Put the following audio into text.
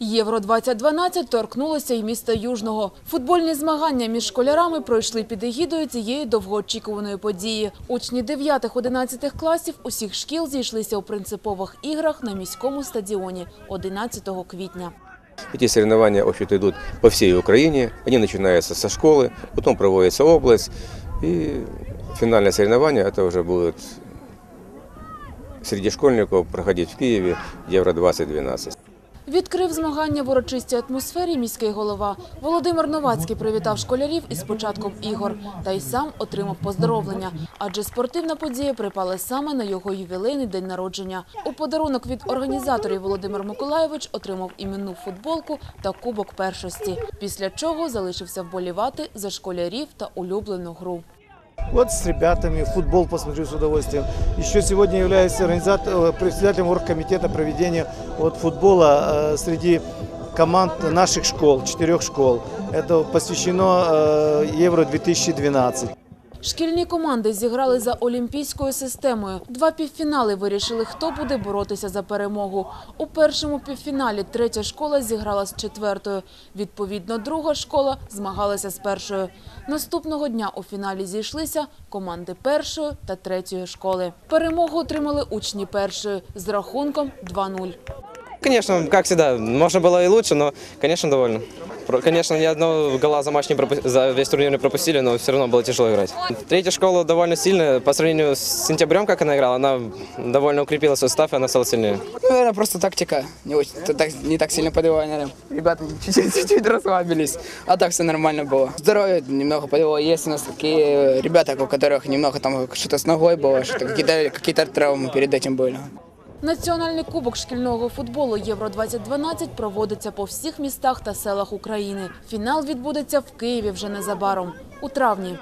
Євро 2012 торкнулося й міста Южного. Футбольні змагання між школярами пройшли під егідою цієї довгоочікуваної події. Учні 9-11 класів усіх шкіл зійшлися у принципових іграх на міському стадіоні 11 квітня. Эти соревнования, в общем-то, идут по всей Украине. Они начинаются со школы, потом проводится область. И финальное соревнование, это уже будет среди школьников проходить в Киеве Евро-2012. Відкрив змагання в урочистій атмосфері міський голова. Володимир Новацький привітав школярів із початком ігор та й сам отримав поздоровлення, адже спортивна подія припала саме на його ювілейний день народження. У подарунок від організаторів Володимир Миколаєвич отримав іменну футболку та кубок першості, після чого залишився вболівати за школярів та улюблену гру. Вот с ребятами футбол посмотрю с удовольствием. Еще сегодня являюсь организатор- э, председателем оргкомитета проведения вот футбола э, среди команд наших школ, четырех школ. Это посвящено э, Евро 2012. Шкільні команди зіграли за олімпійською системою. Два півфінали вирішили, хто буде боротися за перемогу. У першому півфіналі третя школа зіграла з четвертою. Відповідно, друга школа змагалася з першою. Наступного дня у фіналі зійшлися команди першої та третьої школи. Перемогу отримали учні першої з рахунком 2-0. Конечно, как всегда, можно было и лучше, но, конечно, довольно. Конечно, ни одного гола за матч не пропу- за весь турнир не пропустили, но все равно было тяжело играть. Третья школа довольно сильная. По сравнению с сентябрем, как она играла, она довольно укрепила свой состав, и она стала сильнее. Наверное, просто тактика не, очень, то так, не так сильно подвела. Ребята чуть-чуть, расслабились, а так все нормально было. Здоровье немного подвело. Есть у нас такие ребята, у которых немного там что-то с ногой было, что какие-то какие травмы перед этим были. Національний кубок шкільного футболу Євро-2012 проводиться по всіх містах та селах України. Фінал відбудеться в Києві вже незабаром, у травні.